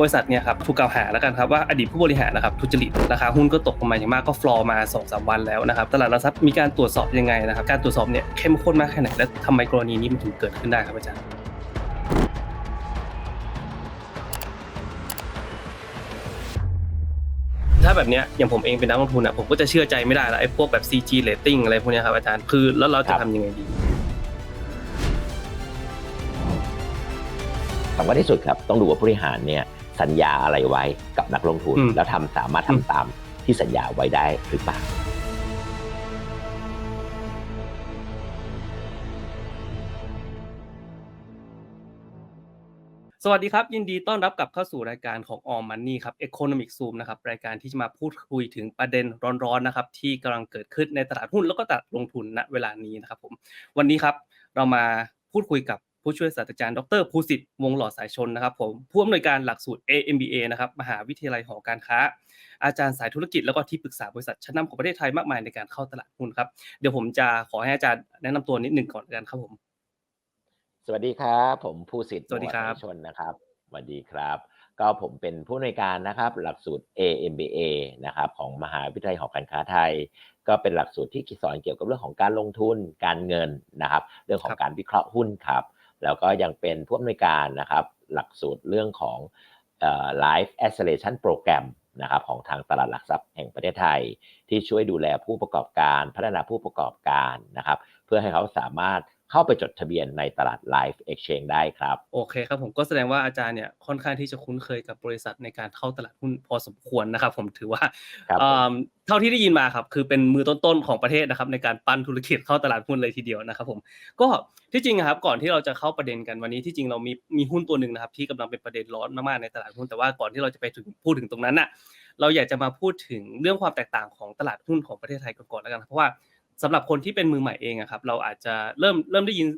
บริษัทเนี่ยครับถูกกล่าวหาแล้วกันครับว่าอดีตผู้บริหารนะครับทุจริตราคาหุ้นก็ตกลงมาอย่างมากก็ฟลอร์มา2อสวันแล้วนะครับตลาดหลักทรัพย์มีการตรวจสอบยังไงนะครับการตรวจสอบเนี่ยเข้มข้นมากแค่ไหนและทำไมกรณีนี้มันถึงเกิดขึ้นได้ครับอาจารย์ถ้าแบบเนี้ยอย่างผมเองเป็นนักลงทุนอะผมก็จะเชื่อใจไม่ได้ละไอ้พวกแบบ CG rating อะไรพวกเนี้ยครับอาจารย์คือแล้วเราจะทำยังไงดีสำคัญที่สุดครับต้องดูว่าผู้บริหารเนี่ย สัญญาอะไรไว้กับนักลงทุนอืมแล้วทำสามารถอืมทำตามที่สัญญาไว้ได้หรือเปล่าสวัสดีครับ ยินดีต้อนรับกลับเข้าสู่รายการของ All Money ครับ Economic Zoom นะครับรายการที่จะมาพูดคุยถึงประเด็นร้อนๆนะครับที่กำลังเกิดขึ้นในตลาดหุ้นแล้วก็ตลาดลงทุนณเวลานี้นะครับผมวันนี้ครับเรามาพูดคุยกับ ผู้ช่วยศาสตราจารย์ดรภูสิทธิ์วงศ์หล่อสายชนนะครับผมผู้อำนวยการหลักสูตร AMBA นะครับมหาวิทยาลัยหอการค้า อาจารย์สายธุรกิจแล้วก็ที่ปรึกษาบริษัทชั้นนำของประเทศไทยมากมายในการเข้าตลาดหุ้นครับเดี๋ยวผมจะขอให้อาจารย์แนะนำตัวนิดหนึ่งก่อนกันครับผม สวัสดีครับผมผู้สิทธิ์สวัสดีครับหมวดชนนะครับสวัสดีครับก็ผมเป็นผู้อำนวยการนะครับหลักสูตร AMBA นะครับของมหาวิทยาลัยหอการค้าไทย ก็เป็นหลักสูตรที่สอนเกี่ยวกับเรื่องของการลงทุนการเงินนะครับ เรื่องของการวิเคราะห์หุ้นครับ แล้วก็ยังเป็นผู้อำนวยการนะครับหลักสูตรเรื่องของ Life Acceleration Program นะครับของทางตลาดหลักทรัพย์แห่งประเทศไทย ที่ช่วยดูแลผู้ประกอบการพัฒนาผู้ประกอบการนะครับ เพื่อให้เขาสามารถ เข้าไปจดทะเบียนในตลาด Live Exchange ได้ครับ โอเคครับผมก็แสดงว่าอาจารย์เนี่ยค่อนข้างที่จะคุ้นเคยกับบริษัทในการเข้าตลาดหุ้นพอสมควรนะครับ ผมถือว่าครับผมเอิ่มเท่าที่ได้ยินมาครับคือเป็นมือต้นๆของประเทศนะครับ ในการปั้นธุรกิจเข้าตลาดหุ้นเลยทีเดียวนะครับ ผมก็ที่จริงอะครับก่อนที่เราจะเข้าประเด็นกันวันนี้ที่จริงเรามีมีหุ้นตัวหนึ่งนะครับ ที่กำลังเป็นประเด็นร้อนมากๆในตลาดหุ้นแต่ว่าก่อนที่เราจะไปถึงพูดถึงตรงนั้นน่ะเราอยากจะมาพูดถึงเรื่องความแตกต่างของตลาดหุ้นของประเทศไทยก่อนๆแล้วกันครับเพราะว่า สำหรับคนที่เป็นมือใหม่เองอะครับเราอาจจะเริ่มเริ่มได้ยิน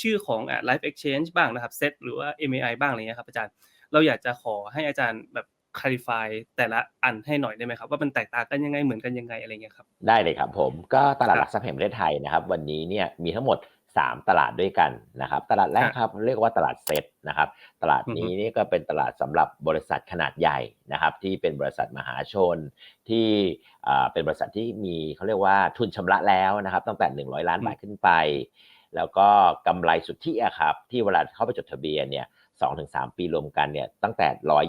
ชื่อของอะ Live Exchange บ้างนะครับเซตหรือว่า MAI บ้างอะไรเงี้ยครับอาจารย์เราอยากจะขอให้อาจารย์แบบ clarify แต่ละอันให้หน่อยได้ไหมครับ ว่ามันแตกต่างกันยังไงเหมือนกันยังไงอะไรเงี้ยครับได้เลยครับผมก็ตลาดหลักทรัพย์แห่งประเทศไทยนะครับ วันนี้เนี่ยมีทั้งหมด 3 ตลาดด้วยกันนะครับ ตลาดแรกครับเรียกว่าตลาดเซตนะครับ ตลาดนี้อือฮึนี่ก็เป็นตลาดสำหรับบริษัทขนาดใหญ่นะครับ ที่เป็นบริษัทมหาชน ที่อ่าเป็นบริษัทที่มีเขาเรียกว่าทุนชำระแล้วนะครับ ตั้งแต่ 100 ล้านบาทขึ้นไป แล้วก็กำไรสุทธิอะครับ ที่เวลาเข้าไปจดทะเบียนเนี่ยสองถึงสามปีรวมกันเนี่ยตั้งแต่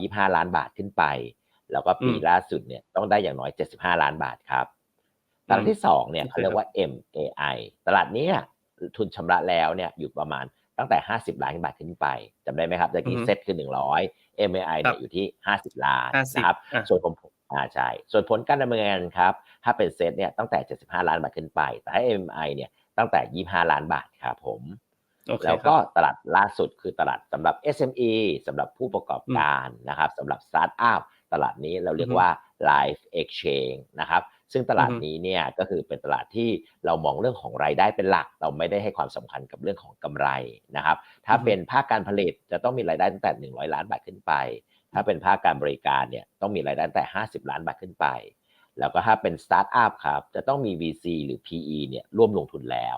125ล้านบาทขึ้นไป แล้วก็ปีอืมล่าสุดเนี่ยต้องได้อย่างน้อย75ล้านบาทครับ ตลาดที่สองเนี่ยโอเคเขาเรียกว่า MAI ตลาดเนี้ย ทุนชำระแล้วเนี่ยอยู่ประมาณตั้งแต่ 50 ล้านบาทขึ้นไปจำได้ไหมครับตะกี้อือฮึเซ็ตคือ 100 MAI ครัเนี่ยบอยู่ที่ 50 ล้าน50นะครับอะส่วนผลอ่าใช่ส่วนผลการดำเนินงานครับถ้าเป็นเซ็ตเนี่ยตั้งแต่ 75 ล้านบาทขึ้นไป แต่ถ้า MAI เนี่ยตั้งแต่ 25 ล้านบาทครับผมโอเคแล้วคก็รับตลาดล่าสุดคือตลาดสำหรับ SME สำหรับผู้ประกอบการนะครับสำหรับสตาร์ทอัพตลาดนี้เราเรียกอือฮึว่า Live Exchange นะครับ ซึ่งตลาดอือฮึนี้เนี่ยก็คือเป็นตลาดที่เรามองเรื่องของรายได้เป็นหลัก เราไม่ได้ให้ความสำคัญกับเรื่องของกำไรนะครับ ถ้าเป็นภาคการผลิตจะต้องมีรายได้ตั้งแต่ 100 ล้านบาทขึ้นไป ถ้าเป็นภาคการบริการเนี่ยต้องมีรายได้ตั้งแต่ 50 ล้านบาทขึ้นไป แล้วก็ถ้าเป็นสตาร์ทอัพครับจะต้องมี VC หรือ PE เนี่ยร่วมลงทุนแล้ว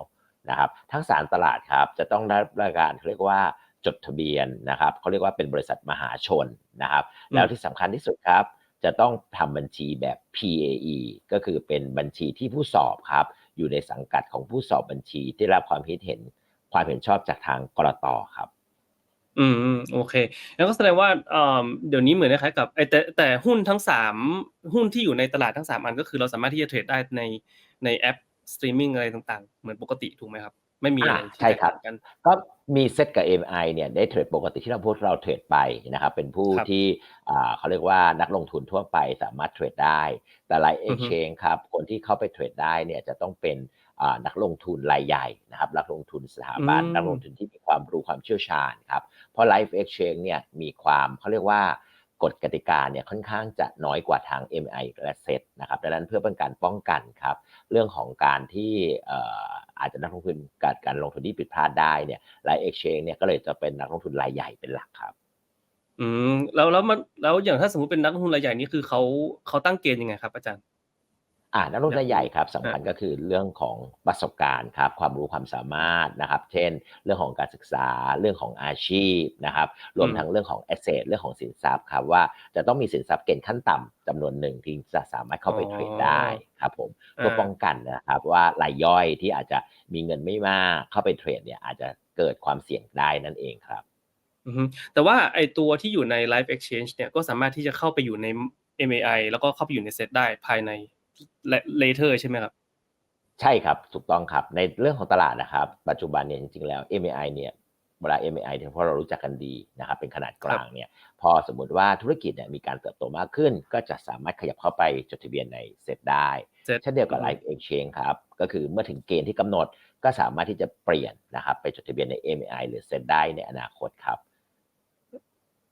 นะครับ ทั้งสามตลาดครับจะต้องได้รับการเขาเรียกว่าจดทะเบียนนะครับเขาเรียกว่าเป็นบริษัทมหาชนนะครับอืมแล้วที่สำคัญที่สุดครับ จะต้องทำบัญชีแบบ PAE ก็คือเป็นบัญชีที่ผู้สอบครับ อยู่ในสังกัดของผู้สอบบัญชีที่รับความคิดเห็นความเห็นชอบจากทางกรตครับ อืมโอเค แล้วก็แสดงว่าเดี๋ยวนี้เหมือนคล้ายกับไอแต่แต่หุ้นทั้งสามหุ้นที่อยู่ในตลาดทั้งสามอันก็คือเราสามารถที่จะเทรดได้ในในแอปสตรีมมิ่งอะไรต่างๆ เหมือนปกติถูกไหมครับ ไม่มีอะไรอ่าที่ใช่แตกครับต่างกันก็มีเซตกับ MI เนี่ยได้เทรดปกติที่เราพูดเราเทรดไปนะครับเป็นผู้ครับที่อ่าเขาเรียกว่านักลงทุนทั่วไปสามารถเทรดได้ แต่หลายอือฮึ exchange ครับคนที่เข้าไปเทรดได้เนี่ยจะต้องเป็นอ่านักลงทุนรายใหญ่นะครับนักลงทุนสถาบันอืมนักลงทุนที่มีความรู้ความเชี่ยวชาญครับเพราะ Live Exchange เนี่ยมีความเขาเรียกว่ากฎกติกาเนี่ยค่อนข้างจะน้อยกว่าทาง MI และเซตนะครับดังนั้นเพื่อเป็นการป้องกันครับเรื่องของการที่เอาจจะนักลงทุนกาดการลงทุนที่ผิดพลาดได้เนี่ยไลฟ์เอ็กชแนนเนี่ยก็เลยจะเป็นนักลงทุนรายใหญ่เป็นหลักครับอืมแล้วแล้วมันแล้วอย่างถ้าสมมติเป็นนักลงทุนรายใหญ่นี่คือเขาเขาตั้งเกณฑ์ยังไงครับ อาจารย์ อ่านักลงทุนอยากรายใหญ่ครับสำอ่าคัญก็คือเรื่องของประสบการณ์ครับความรู้ความสามารถนะครับ เช่น เรื่องของการศึกษาเรื่องของอาชีพนะครับ รวมอืมทั้งเรื่องของ asset เรื่องของสินทรัพย์ครับว่าจะต้องมีสินทรัพย์เกณฑ์ขั้นต่ำจำนวนหนึ่งที่จะสามารถเข้าไปอ๋อเทรดได้ครับผมเพื่อป้องกันนะครับว่ารายย่อยที่อาจจะมีเงินไม่มากเข้าไปเทรดเนี่ยอาจจะเกิดความเสี่ยงได้นั่นเองครับอือฮึแต่ว่าไอตัวที่อยู่ใน Live Exchange เนี่ยก็สามารถที่จะเข้าไปอยู่ใน MAI แล้วก็เข้าไปอยู่ในเซตได้ภายใน later ใช่ไหมครับ ใช่ครับ ถูกต้องครับ ในเรื่องของตลาดนะครับ ปัจจุบันเนี่ยจริงๆแล้ว MAI เนี่ยเวลา MAI เนี่ยเพราะเรารู้จักกันดีนะครับเป็นขนาดกลางเนี่ยพอสมมุติว่าธุรกิจเนี่ยมีการเติบโตมากขึ้น ก็จะสามารถขยับเข้าไปจดทะเบียนในเซ็ตได้เซ็ตเช่นเดียวกับอืม Live Exchange ครับ ก็คือเมื่อถึงเกณฑ์ที่กำหนดก็สามารถที่จะเปลี่ยนนะครับไปจดทะเบียนใน MAI หรือเซ็ตได้ในอนาคตครับ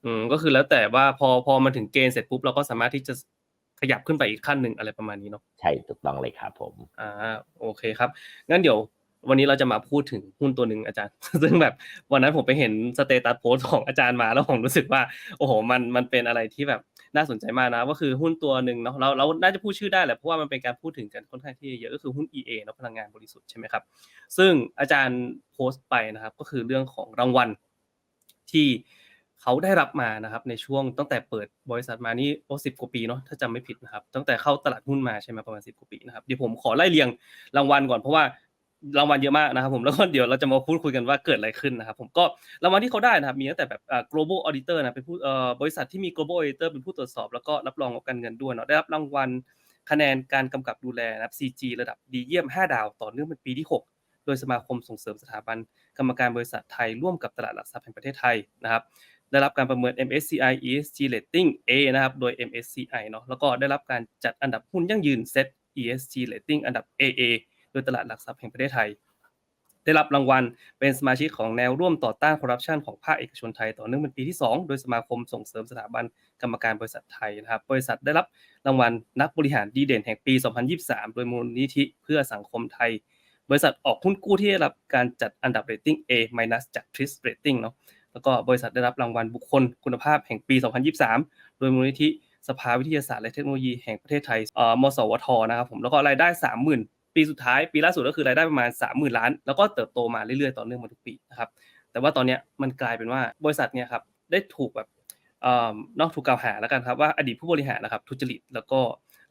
อืมก็คือแล้วแต่ว่าพอพอมาถึงเกณฑ์เสร็จปุ๊บเราก็สามารถที่จะ ขยับขึ้นไปอีกขั้นหนึ่งอะไรประมาณนี้เนาะใช่ถูกต้องเลยครับผมอ่าโอเคครับงั้นเดี๋ยววันนี้เราจะมาพูดถึงหุ้นตัวหนึ่งอาจารย์ ซึ่งแบบวันนั้นผมไปเห็นสเตตัสโพสต์ของอาจารย์มาแล้วผมรู้สึกว่า โอ้โหมันมันเป็นอะไรที่แบบน่าสนใจมากนะก็คือหุ้นตัวหนึ่งเนาะเราเราน่าจะพูดชื่อได้แหละเพราะว่ามันเป็นการพูดถึงกันค่อนข้างที่เยอะก็คือหุ้น EA เนาะพลังงานบริสุทธิ์ใช่ไหมครับซึ่งอาจารย์โพสต์ไปนะครับ ก็คือเรื่องของรางวัลที่ เขาได้รับมานะครับในช่วงตั้งแต่เปิดบริษัทมานี่โอ้สิบกว่าปีเนาะถ้าจำไม่ผิดนะครับตั้งแต่เข้าตลาดหุ้นมาใช่ไหมประมาณสิบกว่าปีนะครับเดี๋ยวผมขอไล่เรียงรางวัลก่อนเพราะว่ารางวัลเยอะมากนะครับผมแล้วก็เดี๋ยวเราจะมาพูดคุยกันว่าเกิดอะไรขึ้นนะครับผมก็รางวัลที่เขาได้นะครับมีตั้งแต่แบบ global auditor นะเป็นผู้บริษัทที่มี global auditor เป็นผู้ตรวจสอบแล้วก็รับรองการเงินด้วยเนาะได้รับรางวัลคะแนนการกำกับดูแลนะครับ CG ระดับดีเยี่ยม 5 ดาว ต่อเนื่องเป็นปีที่ 6 โดยสมาคมส่งเสริมสถาบันกรรมการบริษัทไทยร่วมกับตลาดหลักทรัพย์แห่งประเทศไทยนะครับ ได้รับการประเมิน MSCI ESG Rating A นะครับ โดย MSCI เนาะ แล้วก็ได้รับการจัดอันดับหุ้นยั่งยืน Set ESG Rating อันดับ AA โดยตลาดหลักทรัพย์แห่งประเทศไทย ได้รับรางวัลเป็นสมาชิกของแนวร่วมต่อต้านคอร์รัปชันของภาคเอกชนไทยต่อเนื่องเป็นปีที่ 2 โดยสมาคมส่งเสริมสถาบันกรรมการบริษัทไทยนะครับ บริษัทได้รับรางวัลนักบริหารดีเด่นแห่งปี 2023 โดยมูลนิธิเพื่อสังคมไทย บริษัทออกหุ้นกู้ที่ได้รับการจัดอันดับเรตติ้ง A- จาก TRIS Rating เนาะ แล้วก็บริษัทได้รับรางวัลบุคคลคุณภาพแห่งปี 2023 โดยมูลนิธิสภาวิทยาศาสตร์และเทคโนโลยีแห่งประเทศไทยมสวทนะครับผมแล้วก็รายได้ 30,000 ปีสุดท้าย ปีล่าสุดก็คือรายได้ประมาณ 30,000 ล้าน แล้วก็เติบโตมาเรื่อยๆ ต่อเนื่องมาทุกปีนะครับแต่ว่าตอนนี้มันกลายเป็นว่าบริษัทเนี่ยครับได้ถูกแบบอนอกถูกกล่าวหาแล้วกันครับว่าอดีตผู้บริหารนะครับทุจริตแล้วก็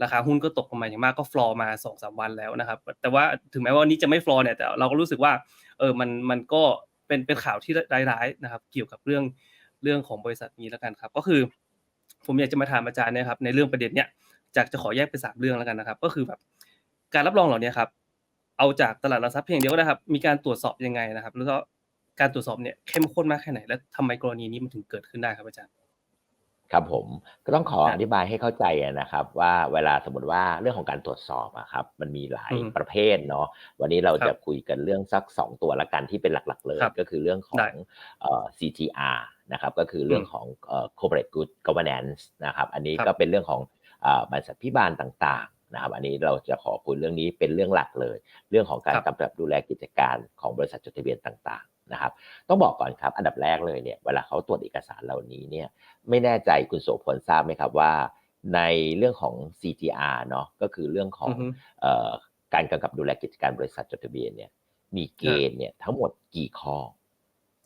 ราคาหุ้นก็ตกลงมาอย่างมากก็ฟลอมา2อสวันแล้วนะครับแต่ว่าถึงแม้ว่านี้จะไม่ฟลอเนี่ยแต่เราก็รู้สึกว่าเออมันมันก็ เป็นเป็นข่าวที่ร้ายๆนะครับ เกี่ยวกับเรื่องเรื่องของบริษัทนี้แล้วกันครับ ก็คือ ผมอยากจะมาถามอาจารย์นะครับ ในเรื่องประเด็นเนี้ยจากจะขอแยกเป็นสามเรื่องแล้วกันนะครับ ก็คือแบบการรับรองเหล่านี้ครับ เอาจากตลาดหลักทรัพย์เพียงเดียวก็ได้ครับ มีการตรวจสอบยังไงนะครับ แล้วก็การตรวจสอบเนี่ยเข้มข้นมากแค่ไหนและทำไมกรณีนี้มันถึงเกิดขึ้นได้ครับอาจารย์ ครับผมก็ต้องขอครับอธิบายให้เข้าใจอะนะครับ ว่าเวลาสมมติว่าเรื่องของการตรวจสอบอะครับมันมีหลายอืมประเภทเนาะวันนี้เราครับจะคุยกันเรื่องสัก 2 ตัวละกันที่เป็นหลักๆเลยครับก็คือเรื่องขอได้งเอ่อ CGR นะครับก็คือเรื่องอืมของเอ่อ corporate good governance นะครับอันนี้ครับก็เป็นเรื่องของเอ่อบริษัทพิบาลต่างๆนะครับอันนี้เราจะขอคุยเรื่องนี้เป็นเรื่องหลักเลย เรื่องของการครับกำกับดูแลกิจการของบริษัทจดทะเบียนต่างๆ นะครับต้องบอกก่อนครับอันดับแรกเลยเนี่ยเวลาเขาตรวจเอกสารเหล่านี้เนี่ยไม่แน่ใจคุณโสพลทราบไหมครับว่า ในเรื่องของ CGR เนาะก็คือเรื่องของอือฮึเอ่อการกำกับดูแลกิจการบริษัทจดทะเบียนเนี่ยมีเกณฑ์เนี่ยทั้งหมดกี่ข้อ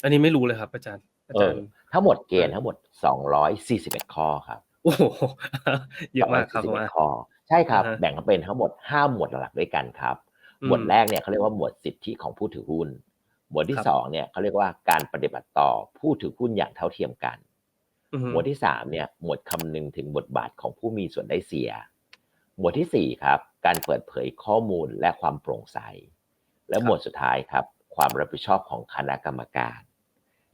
อันนี้ไม่รู้เลยครับอาจารย์อาเอจาอรย์ทั้งหมดเกณฑ์ทั้งหมวด241 ข้อครับโอ้โหเยอะมากครับผม241ข้อใช่ครับอ่าฮะแบ่งเป็นทั้งหมด 5 หมวดหลักๆด้วยกันครับ หมวดอืมแรกเนี่ยเขาเรียกว่าหมวดสิทธิของผู้ถือหุ้น หมวดที่ครับสองเนี่ยเขาเรียกว่าการปฏิบัติต่อผู้ถือหุ้นอย่างเท่าเทียมกันอือฮึหมวดที่สามเนี่ยหมวดคำนึงถึงบทบาทของผู้มีส่วนได้เสีย หมวดที่สี่ครับ การเปิดเผยข้อมูลและความโปร่งใส และหมวดสุดท้ายครับ ความรับผิดชอบของคณะกรรมการ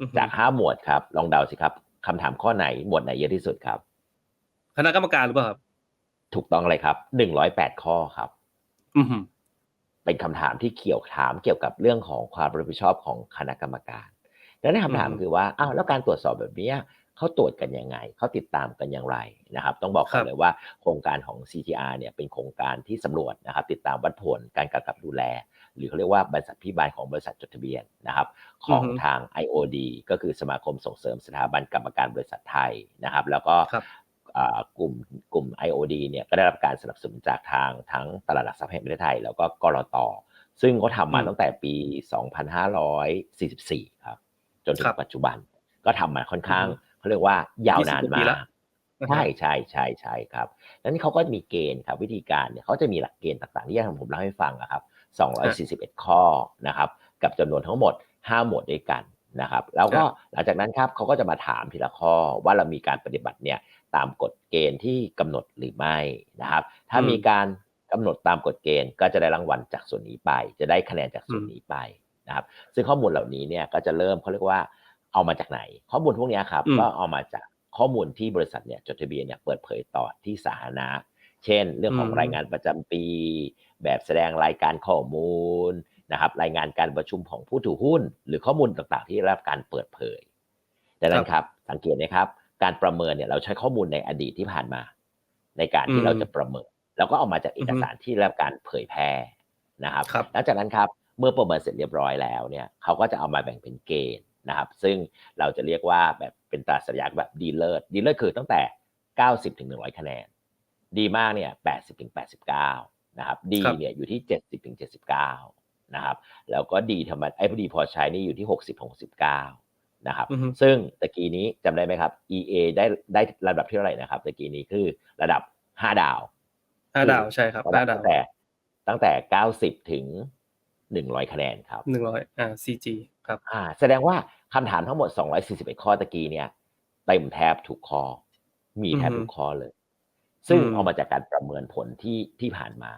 อือฮึจากห้าหมวดครับ ลองเดาสิครับคำถามข้อไหนหมวดไหนเยอะที่สุดครับ คณะกรรมการหรือเปล่าครับ ถูกต้องเลยครับหนึ่งร้อยแปดข้อครับ อือฮึ เป็นคำถามที่เกี่ยวถามเกี่ยวกับเรื่องของความรับผิดชอบของคณะกรรมการดังนั้นคำถามอืมคือว่าอ้าวแล้วการตรวจสอบแบบเนี้ยเขาตรวจกันยังไงเขาติดตามกันอย่างไรนะครับ ต้องบอกก่อครันบเลยว่าโครงการของ CTR เนี่ยเป็นโครงการที่สำรวจนะครับ ติดตามวัดผลการกำกับดูแล หรือเขาเรียกว่าบริษัทพิบาลของบริษัทจดทะเบียนนะครับ ของทาง IOD ก็คือสมาคมส่งเสริมสถาบันกรรมการบริษัทไทยนะครับ แล้วก็ครับอ่า กลุ่มกลุ่ม IOD เนี่ยก็ได้รับการสนับสนุนจากทางทั้งตลาดหลักทรัพย์แห่งประเทศไทย แล้วก็กรตซึ่งเขาทำมาอืมตั้งแต่ปี 2544 ครับ จนถึครังบปัจจุบัน ก็ทำมาค่อนข้างอืมเขาเรียกว่ายาวนาน20กว่าปีมาละกใช่ใช่ใช่ใช่ครับนั้นเขาก็มีเกณฑ์ครับวิธีการเนี่ยเขาจะมีหลักเกณฑ์ต่างๆ ที่อย่างผมเล่าให้ฟังนะครับ241 ข้อนะครับ กับจำนวนทั้งหมด 5 หมวดด้วยกันนะครับ แล้วก็หลังจากนั้นครับเขาก็จะมาถามทีละข้อว่าเรามีการปฏิบัติเนี่ย ตามกฎเกณฑ์ที่กำหนดหรือไม่นะครับ ถ้าอืมมีการกำหนดตามกฎเกณฑ์ ก็จะได้รางวัลจากส่วนนี้ไป จะได้คะแนนจากส่วนนี้ไปนะครับ ซึ่งข้อมูลเหล่านี้เนี่ยก็จะเริ่มเขาเรียกว่าเอามาจากไหน ข้อมูลพวกเนี้ยครับอืมก็เอามาจากข้อมูลที่บริษัทเนี่ยจดทะเบียนเนี่ยเปิดเผยต่อที่สาธารณะ เช่น เรื่องของอืมรายงานประจำปี แบบแสดงรายการข้อมูลนะครับรายงานการประชุมของผู้ถือหุ้น หรือข้อมูลต่างๆ ที่ได้รับการเปิดเผยดังนั้นครับสังเกตนะครับ การประเมินเนี่ยเราใช้ข้อมูลในอดีตที่ผ่านมา ในการที่อืมเราจะประเมิน แล้วก็เอามาจากเอกอือฮึสารที่ได้รับการเผยแพร่นะครับครับหลังจากนั้นครับเมื่อประเมินเสร็จเรียบร้อยแล้วเนี่ยเขาก็จะเอามาแบ่งเป็นเกณฑ์นะครับ ซึ่งเราจะเรียกว่าแบบเป็นตราสัญลักษณ์แบบดีเลิศดีเลิศคือตั้งแต่ 90ถึง100 คะแนน ดีมากเนี่ย80ถึง89นะครับดีครับเนี่ยอยู่ที่ 70ถึง79นะครับแล้วก็ดีธรรมดาไอ้พอดีพอใช้นี่อยู่ที่ 60ถึง69 นะครับอือฮึซึ่งตะกี้นี้จำได้ไหมครับ EA ได้ได้ระดับที่เท่าไหร่นะครับตะกี้นี้คือระดับ5ดาวห้าดาวใช่ครับระดัห้าบดาตั้วงแต่ตั้งแต่90ถึง100คะแนนครับหนึ่งร้อยอ่า CG ครับ อ่า แสดงว่าคำถามทั้งหมด241ข้อตะกี้เนี่ยเต็มแทบทุกข้อมีแทบอือฮึทุกข้อเลย ซึ่งอืมเอามาจากการประเมินผลที่ที่ผ่านมา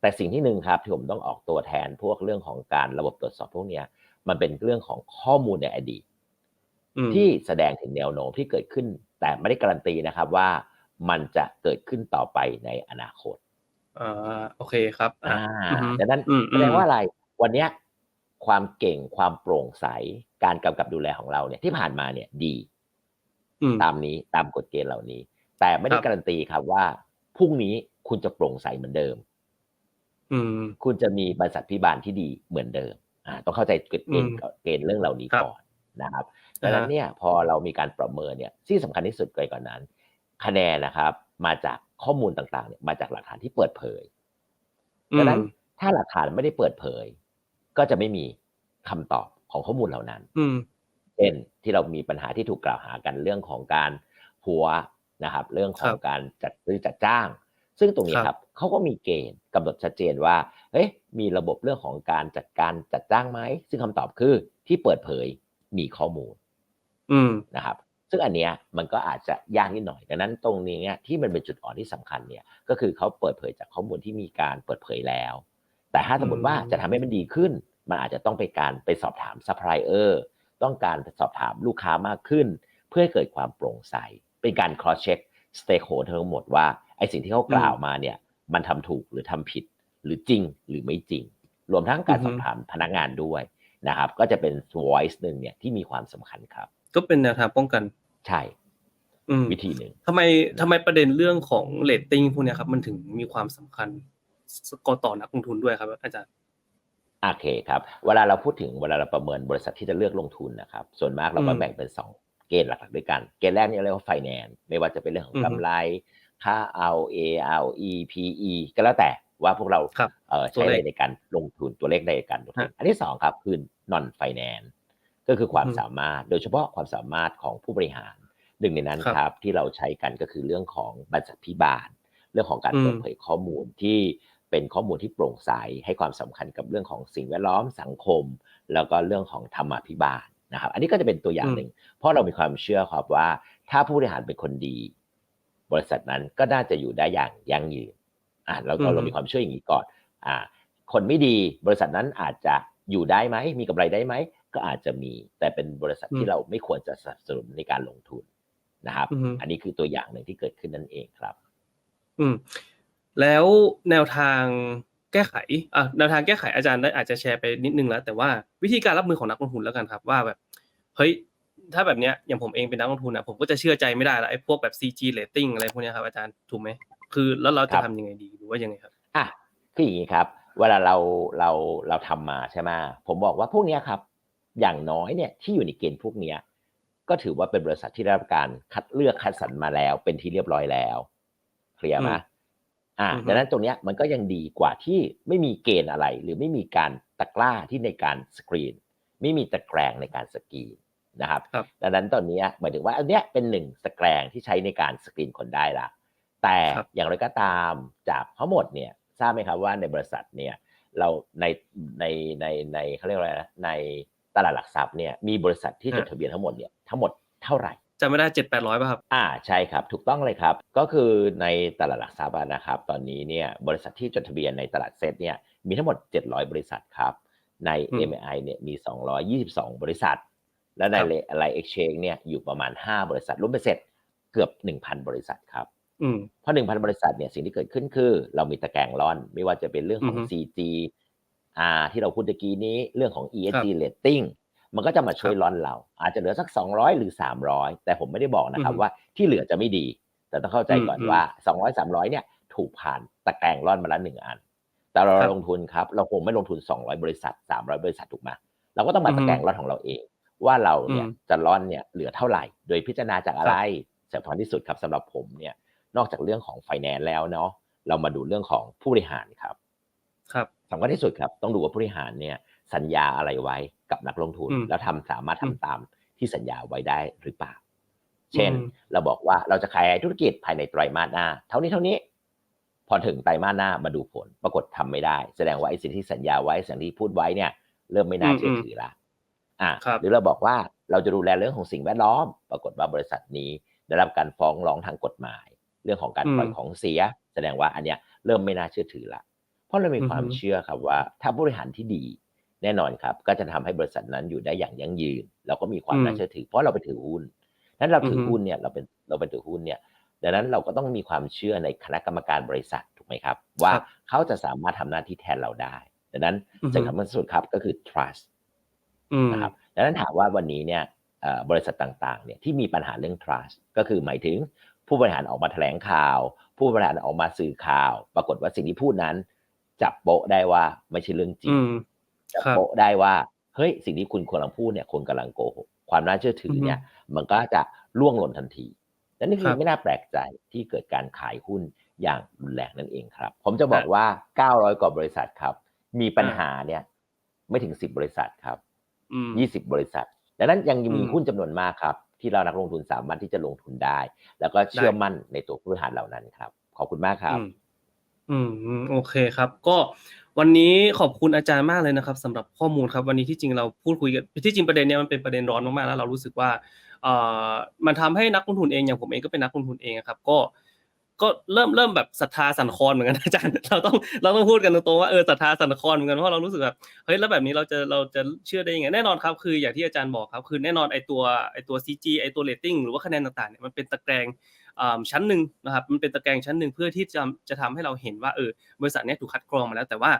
แต่สิ่งที่หนึ่งครับที่ผมต้องออกตัวแทนพวกเรื่องของการระบบตรวจสอบพวกเนี้ยมันเป็นเรื่องของข้อมูลในอดีตอืม ที่แสดงถึงแนวโน้มที่เกิดขึ้น แต่ไม่ได้การันตีนะครับว่ามันจะเกิดขึ้นต่อไปในอนาคตอ่าโอเคครับอ่าอ่าอือฮึดังนั้นอืมแสดงว่าอะไร วันเนี้ยความเก่งความโปร่งใสการกำกับดูแลของเราเนี่ยที่ผ่านมาเนี่ยดีอืมตามนี้ตามกฎเกณฑ์เหล่านี้ แต่ไม่ได้ครับการันตีครับว่าพรุ่งนี้คุณจะโปร่งใสเหมือนเดิมอืมคุณจะมีบริษัทพิบาลที่ดีเหมือนเดิมอ่าต้องเข้าใจกฎเกณฑ์อืมเกณฑ์เรื่องเหล่านี้ครับก่อนนะครับ ดังนั้นอ่าฮะเนี่ยพอเรามีการประเมินเนี่ยที่สำคัญที่สุดเลยก่อนนั้น คะแนนนะครับ มาจากข้อมูลต่างๆเนี่ยมาจากหลักฐานที่เปิดเผยดังนั้นอืมถ้าหลักฐานไม่ได้เปิดเผย ก็จะไม่มีคำตอบของข้อมูลเหล่านั้น อืมเช่นที่เรามีปัญหาที่ถูกกล่าวหากันเรื่องของการหัวนะครับ เรื่องของครับการจัดซื้อจัดจ้าง ซึ่งตรงนี้ครับครับเขาก็มีเกณฑ์กำหนดชัดเจนว่าเฮ้ยมีระบบเรื่องของการจัดการจัดจ้างไหมซึ่งคำตอบคือที่เปิดเผยมีข้อมูลอืม นะครับ ซึ่งอันเนี้ยมันก็อาจจะยากนิดหน่อยดังนั้นตรงนี้เนี่ยที่มันเป็นจุดอ่อนที่สำคัญเนี่ยก็คือเขาเปิดเผยจากข้อมูลที่มีการเปิดเผยแล้ว แต่ถ้าสมมติว่าอืมจะทำให้มันดีขึ้น มันอาจจะต้องไปการไปสอบถามซัพพลายเออร์ต้องการไปสอบถามลูกค้ามากขึ้น เพื่อให้เกิดความโปร่งใส เป็นการ cross check stakeholder ทั้งหมดว่าไอ้สิ่งที่เขากล่าวมาเนี่ยมันทำถูกหรือทำผิดหรือจริงหรือไม่จริง รวมทั้งการอือฮึสอบถามพนักงานด้วยนะครับ ก็จะเป็น voice หนึ่งเนี่ยที่มีความสำคัญครับ ก็เป็นแนวทางป้องกัน ใช่อืมวิธีหนึ่งทำไมทำไมประเด็นเรื่องของเรตติ้งพวกเนี้ยครับ มันถึงมีความสำคัญกต่อนักลงทุนด้วยครับ อาจารย์โอเคครับ เวลาเราพูดถึงเวลาเราประเมินบริษัทที่จะเลือกลงทุนนะครับ ส่วนมากเราก็อืมแบ่งเป็น2เกณฑ์หลักๆด้วยกัน เกณฑ์แรกนี่เรียกว่า finance ไม่ว่าจะเป็นเรื่องของอือฮึกำไร ค่า ROA ROE PE ก็แล้วแต่ว่าพวกเราครับเอ่อตัวใช้เลอะไรขในการลงทุนตัวเลขในการลงทุนฮะอันที่สองครับคือ non finance ก็คือความอือฮึสามารถ โดยเฉพาะความสามารถของผู้บริหาร หนึ่งในนั้นครับครับที่เราใช้กันก็คือเรื่องของบรรษัทพิบาล เรื่องของการอืมเปิดเผยข้อมูลที่เป็นข้อมูลที่โปร่งใสให้ความสำคัญกับเรื่องของสิ่งแวดล้อมสังคม แล้วก็เรื่องของธรรมาภิบาลนะครับ อันนี้ก็จะเป็นตัวอย่างหนึ่ง เพราะเรามีความเชื่อครับว่า ถ้าผู้บริหารเป็นคนดี บริษัทนั้นก็น่าจะอยู่ได้อย่างยั่งยืนอ่าเราอืก็มเรามีความเชื่ออย่างนี้ก่อนอ่าคนไม่ดีบริษัทนั้นอาจจะอยู่ได้ไหมมีกำไรได้ไหม ก็อาจจะมี แต่เป็นบริษัทที่เราไม่ควรจะสนับสนุนในการลงทุนนะครับอือฮึอันนี้คือตัวอย่างหนึ่งที่เกิดขึ้นนั่นเองครับ อืม แล้วแนวทางแก้ไขอะแนวทางแก้ไขอาจารย์ได้อาจจะแชร์ไปนิดนึงแล้ว แต่ว่าวิธีการรับมือของนักลงทุนแล้วกันครับ ว่าแบบเฮ้ยถ้าแบบเนี้ยอย่างผมเองเป็นนักลงทุนอะผมก็จะเชื่อใจไม่ได้ละไอ้พวกแบบ CG rating อะไรพวกเนี้ยครับอาจารย์ถูกไหมคือแล้วเราคจะรับทำยังไงดีหรือว่ายังไงครับอะคืออย่างนี้ครับเวลาเราเราเราทำมาใช่ไหมผมบอกว่าพวกเนี้ยครับ อย่างน้อยเนี่ยที่อยู่ในเกณฑ์พวกเนี้ยก็ถือว่าเป็นบริษัทที่ได้รับการคัดเลือกคัดสรรมาแล้ว เป็นที่เรียบร้อยแล้วเคลียร์ไหมอืมอ่าอือฮึดังนั้นตรงเนี้ยมันก็ยังดีกว่าที่ไม่มีเกณฑ์อะไร หรือไม่มีการตะกร้าที่ในการสกรีน ไม่มีตะแกรงในการสกรีนนะครับครับดังนั้นตอนเนี้ยหมายถึงว่าอันเนี้ยเป็นหนึ่งสแกรงที่ใช้ในการสกรีนคนได้ละแต่ครับอย่างไรก็ตามจากทั้งหมดเนี่ยทราบไหมครับว่าในบริษัทเนี่ยเราในในในในเขาเรียกว่าอะไรนะใน ตลาดหลักทรัพย์เนี่ยมีบริษัทที่จดทะเบียนทั้งหมดเนี่ยทั้งหมดเท่าไหร่จำไม่ได้เจ็ดแปดร้อยป่ะครับ อ่าใช่ครับ ถูกต้องเลยครับ ก็คือในตลาดหลักทรัพย์อะนะครับ ตอนนี้เนี่ยบริษัทที่จดทะเบียนในตลาดเซ็ตเนี่ยมีทั้งหมด 700 บริษัทครับ ในอืม MI เนี่ยมี 222 บริษัท และในครับไลน์ Exchange เนี่ยอยู่ประมาณ 5 บริษัทรวมเป็นเสร็จเกือบ 1,000 บริษัทครับอืมเพราะ 1,000 บริษัทเนี่ยสิ่งที่เกิดขึ้นคือ เรามีตะแกรงร่อน ไม่ว่าจะเป็นเรื่องของอือฮึ CG R ที่เราพูดตะกี้นี้เรื่องของครับ ESG rating มันก็จะมาช่วยครับร่อนเรา อาจจะเหลือสัก 200 หรือ 300 แต่ผมไม่ได้บอกนะครับอือฮึว่าที่เหลือจะไม่ดี แต่ต้องเข้าใจก่อนอืมว่า 200 300 เนี่ยถูกผ่านตะแกรงร่อนมาแล้วหนึ่งอัน แต่เราครับลงทุนครับเราคงไม่ลงทุน 200 บริษัท 300 บริษัทถูกไหมเราก็ต้องมาอือฮึตะแกรงร่อนของเราเอง ว่าเราเนี่ยอืมจะร่อนเนี่ยเหลือเท่าไหร่ โดยพิจารณาจากอะไรสำคัญที่สุดครับสำหรับผมเนี่ยนอกจากเรื่องของไฟแนนซ์แล้วเนาะเรามาดูเรื่องของผู้บริหารครับ ครับสำคัญที่สุดครับต้องดูว่าผู้บริหารเนี่ยสัญญาอะไรไว้กับนักลงทุนอืมแล้วทำสามารถทำอืมตามที่สัญญาไว้ได้หรือเปล่า เช่นอืมเราบอกว่าเราจะขยายธุรกิจภายในไตรมาสหน้า เท่านี้เท่านี้ พอถึงไตรมาสหน้ามาดูผล ปรากฏทำไม่ได้ แสดงว่าไอ้สิ่งที่สัญญาไว้สิ่งที่พูดไว้เนี่ย เริ่มไม่น่าเชื่อถือละอะครับหรือเราบอกว่าเราจะดูแลเรื่องของสิ่งแวดล้อม ปรากฏว่าบริษัทนี้ได้รับการฟ้องร้องทางกฎหมาย เรื่องของการอืมปล่อยของเสีย แสดงว่าอันเนี้ยเริ่มไม่น่าเชื่อถือละ เพราะเรามีอือฮึความเชื่อครับว่าถ้าผู้บริหารที่ดีแน่นอนครับ ก็จะทำให้บริษัทนั้นอยู่ได้อย่างยั่งยืน แล้วก็มีความอืมน่าเชื่อถือ เพราะเราไปถือหุ้นนั้นเราถือออฮึหุ้นเนี่ยเราเป็นเราเป็นถือหุ้นเนี่ยดังนั้นเราก็ต้องมีความเชื่อในคณะกรรมการบริษัทถูกไหมครับ ว่าครับเขาจะสามารถทำหน้าที่แทนเราได้ดังนั้นอือฮึสิ่งสำคัญที่สุดครับก็คือ trust อืมนะครับดังนั้นถามว่าวันนี้เนี่ยเอ่อบริษัทต่างๆเนี่ยที่มีปัญหาเรื่อง trust ก็คือหมายถึงผู้บริหารออกมาแถลงข่าว ผู้บริหารออกมาสื่อข่าว ปรากฏว่าสิ่งที่พูดนั้น จับโป๊ะได้ว่าไม่ใช่เรื่องจริอืงมจับครับโป๊ะได้ว่าเฮ้ยสิ่งที่คุณกำลังพูดเนี่ยคนกำลังโกหกความน่าเชื่อถือเนี่ย มันก็จะล่วงหล่นทันทีและนี่คืครัอบไม่น่าแปลกใจที่เกิดการขายหุ้นอย่างรุนแรงนั่นเองครับ ผมจะบอกว่า 900 กว่าบริษัทครับ มีปัญหาเนี่ย ไม่ถึง 10 บริษัทครับอืม20 บริษัท ดังนั้นยังมีอืมหุ้นจำนวนมากครับ ที่เรานักลงทุนสามารถที่จะลงทุนได้ แล้วก็เชื่อมั่นในตัวผู้บริหารเหล่านั้นครับ ขอบคุณมากครับ อืมโอเคครับ ก็วันนี้ขอบคุณอาจารย์มากเลยนะครับสำหรับข้อมูลครับ วันนี้ที่จริงเราพูดคุยกันที่จริงประเด็นเนี้ยมันเป็นประเด็นร้อนมากๆแล้วเรารู้สึกว่าเอ่อมันทำให้นักลงทุนเองอย่างผมเองก็เป็นนักลงทุนเองครับ ก็ก็เริ่มเริ่มแบบศรัทธาสันคอนเหมือนกันอาจารย์ เราต้องเราต้องพูดกันตรงๆว่าเออศรัทธาสันคอนเหมือนกันเพราะเรารู้สึกแบบเฮ้ยแล้วแบบนี้เราจะเราจะเชื่อได้ยังไงแน่นอนครับ คืออย่างที่อาจารย์บอกครับ คือแน่นอนไอตัวไอตัว CG ไอตัวเรตติ้งหรือว่าคะแนนต่างๆเนี่ยมันเป็นตะแกรง ชั้นหนึ่งนะครับมันเป็นตะแกรงชั้นหนึ่งเพื่อที่จะจะทำให้เราเห็นว่าเออบริษัทนี้ถูกคัดกรองมาแล้ว แต่ว่า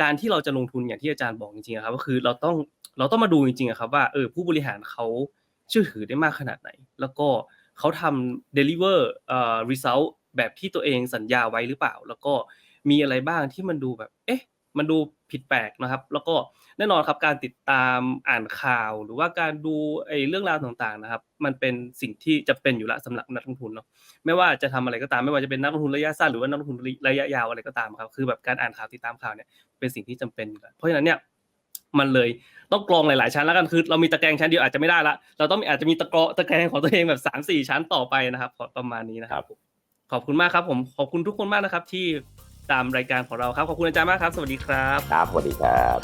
การที่เราจะลงทุนอย่างที่อาจารย์บอกจริงๆครับก็คือเราต้องเราต้องมาดูจริงๆครับว่าเออผู้บริหารเขาเชื่อถือได้มากขนาดไหน แล้วก็เขาทำ deliver เอ่อ result แบบที่ตัวเองสัญญาไว้หรือเปล่า แล้วก็มีอะไรบ้างที่มันดูแบบเอ๊ะ มันดูผิดแปลกนะครับ แล้วก็แน่นอนครับการติดตามอ่านข่าว หรือว่าการดูไอ้เรื่องราวต่างๆนะครับ มันเป็นสิ่งที่จะเป็นอยู่แล้วสำหรับนักลงทุนเนาะไม่ว่าจะทำอะไรก็ตามไม่ว่าจะเป็นนักลงทุนระยะสั้นหรือว่านักลงทุนระยะยาวอะไรก็ตามครับคือแบบการอ่านข่าวติดตามข่าวเนี่ยเป็นสิ่งที่จำเป็นอยู่แล้วเพราะฉะนั้นเนี่ยมันเลยต้องกรองหลายๆชั้นแล้วกันคือ เรามีตะแกรงชั้นเดียวอาจจะไม่ได้ละเราต้องอาจจะมีตะกรอตะแกรงของตัวเองแบบสามสี่ชั้นต่อไปนะครับประมาณนี้นะครับ ขอบคุณมากครับผมขอบคุณทุกคนมากนะครับที่ ตามรายการของเราครับ ขอบคุณอาจารย์มากครับ สวัสดีครับ ครับ สวัสดีครับ